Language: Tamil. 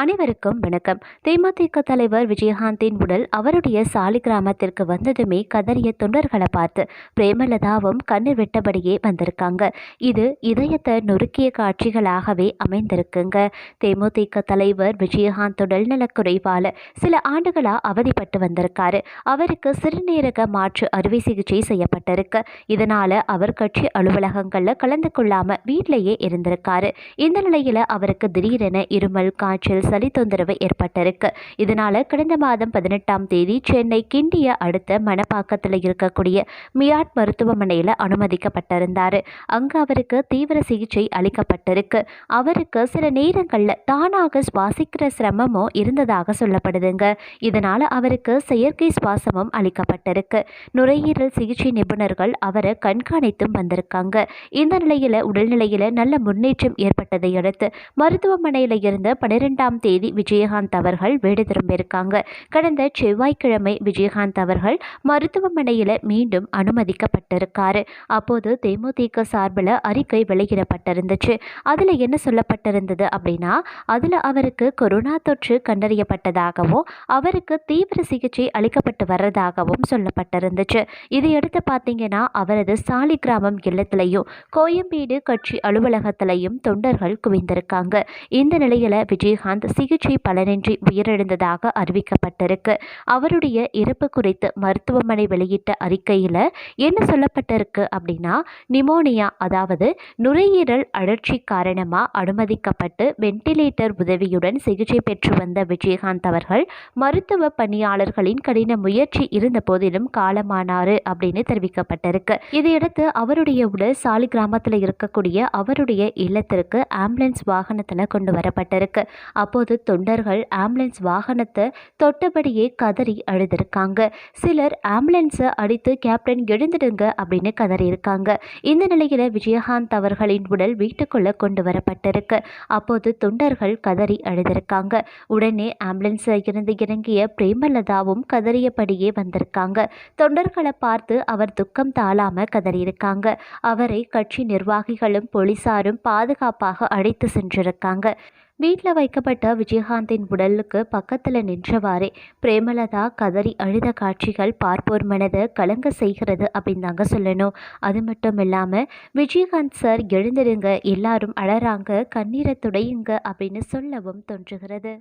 அனைவருக்கும் வணக்கம். தேமுதிக தலைவர் விஜயகாந்தின் உடல் அவருடைய சாலி கிராமத்திற்கு வந்ததுமே கதறிய தொண்டர்களை பார்த்து பிரேமலதாவும் கண்ணீர் விட்டபடியே வந்திருக்காங்க. இது இதயத்தை நொறுக்கிய காட்சிகளாகவே அமைந்திருக்குங்க. தேமுதிக தலைவர் விஜயகாந்த் உடல்நலக்குறைவால சில ஆண்டுகளா அவதிப்பட்டு வந்திருக்காரு. அவருக்கு சிறுநீரக மாற்று அறுவை சிகிச்சை செய்யப்பட்டிருக்கு. இதனால அவர் கட்சி அலுவலகங்கள்ல கலந்து கொள்ளாம வீட்டிலேயே இருந்திருக்காரு. இந்த நிலையில அவருக்கு திடீரென இருமல் காய்ச்சல் சளி தொந்தரவு ஏற்பட்டிருக்கு. இதனால கடந்த மாதம் பதினெட்டாம் தேதி சென்னை கிண்டிய அடுத்த மணப்பாக்கத்தில் இருக்கக்கூடிய மியாட் மருத்துவமனையில் அனுமதிக்கப்பட்டிருந்தார். அங்கு அவருக்கு தீவிர சிகிச்சை அளிக்கப்பட்டிருக்கு. அவருக்கு சில நேரங்களில் தானாக சுவாசிக்கிற சிரமமும் இருந்ததாக சொல்லப்படுதுங்க. இதனால் அவருக்கு செயற்கை சுவாசமும் அளிக்கப்பட்டிருக்கு. நுரையீரல் சிகிச்சை நிபுணர்கள் அவரை கண்காணித்தும் வந்திருக்காங்க. இந்த நிலையில் உடல்நிலையில் நல்ல முன்னேற்றம் ஏற்பட்டதை அடுத்து மருத்துவமனையில் இருந்த தேதி விஜயகாந்த் அவர்கள் வீடு திரும்பியிருக்காங்க. கடந்த செவ்வாய்க்கிழமை விஜயகாந்த் அவர்கள் மருத்துவமனையில் மீண்டும் அனுமதிக்கப்பட்டிருக்காரு. அப்போது தேமுதிக சார்பில் அறிக்கை வெளியிடப்பட்டிருந்துச்சு. அதில் என்ன சொல்லப்பட்டிருந்தது அப்படின்னா அதில் அவருக்கு கொரோனா தொற்று கண்டறியப்பட்டதாகவும் அவருக்கு தீவிர சிகிச்சை அளிக்கப்பட்டு வர்றதாகவும் சொல்லப்பட்டிருந்துச்சு. இதையடுத்து பார்த்தீங்கன்னா அவரது சாலி கிராமம் இல்லத்திலையும் கோயம்பேடு கட்சி அலுவலகத்திலையும் தொண்டர்கள் குவிந்திருக்காங்க. இந்த நிலையில் விஜயகாந்த் சிகிச்சை பலனின்றி உயிரிழந்ததாக அறிவிக்கப்பட்டிருக்கு. அவருடைய இறப்பு குறித்து மருத்துவமனை வெளியிட்ட அறிக்கையில் என்ன சொல்லப்பட்டிருக்கு அப்படின்னா நிமோனியா அதாவது நுரையீரல் அழற்சி காரணமாக அனுமதிக்கப்பட்டு வென்டிலேட்டர் உதவியுடன் சிகிச்சை பெற்று வந்த விஜயகாந்த் அவர்கள் மருத்துவ பணியாளர்களின் கடின முயற்சி இருந்த போதிலும் காலமானாரு அப்படின்னு தெரிவிக்கப்பட்டிருக்கு. இதையடுத்து அவருடைய உடல் சாலி கிராமத்தில் இருக்கக்கூடிய அவருடைய இல்லத்திற்கு ஆம்புலன்ஸ் வாகனத்தில் கொண்டு வரப்பட்டிருக்கு. அப்போது தொண்டர்கள் ஆம்புலன்ஸ் வாகனத்தை தொட்டபடியே கதறி அழுதிருக்காங்க. சிலர் ஆம்புலன்ஸை அடித்து கேப்டன் எழுந்துடுங்க அப்படின்னு கதறியிருக்காங்க. இந்த நிலையில் விஜயகாந்த் அவர்களின் உடல் வீட்டுக்குள்ளே கொண்டு வரப்பட்டிருக்கு. அப்போது தொண்டர்கள் கதறி அழுதிருக்காங்க. உடனே ஆம்புலன்ஸை இருந்து இறங்கிய பிரேமலதாவும் கதறியபடியே வந்திருக்காங்க. தொண்டர்களை பார்த்து அவர் துக்கம் தாழாமல் கதறியிருக்காங்க. அவரை கட்சி நிர்வாகிகளும் போலீசாரும் பாதுகாப்பாக அழைத்து சென்றிருக்காங்க. வீட்டில் வைக்கப்பட்ட விஜயகாந்தின் உடலுக்கு பக்கத்தில் நின்றவாறே பிரேமலதா கதறி அழுத காட்சிகள் பார்ப்போர் மனதை கலங்க செய்கிறது அப்படின்னு தாங்க சொல்லணும். அது மட்டும் இல்லாமல் விஜயகாந்த் சார் எழுந்திருங்க எல்லாரும் அழறாங்க கண்ணீரை துடையுங்க அப்படின்னு சொல்லவும் தோன்றுகிறது.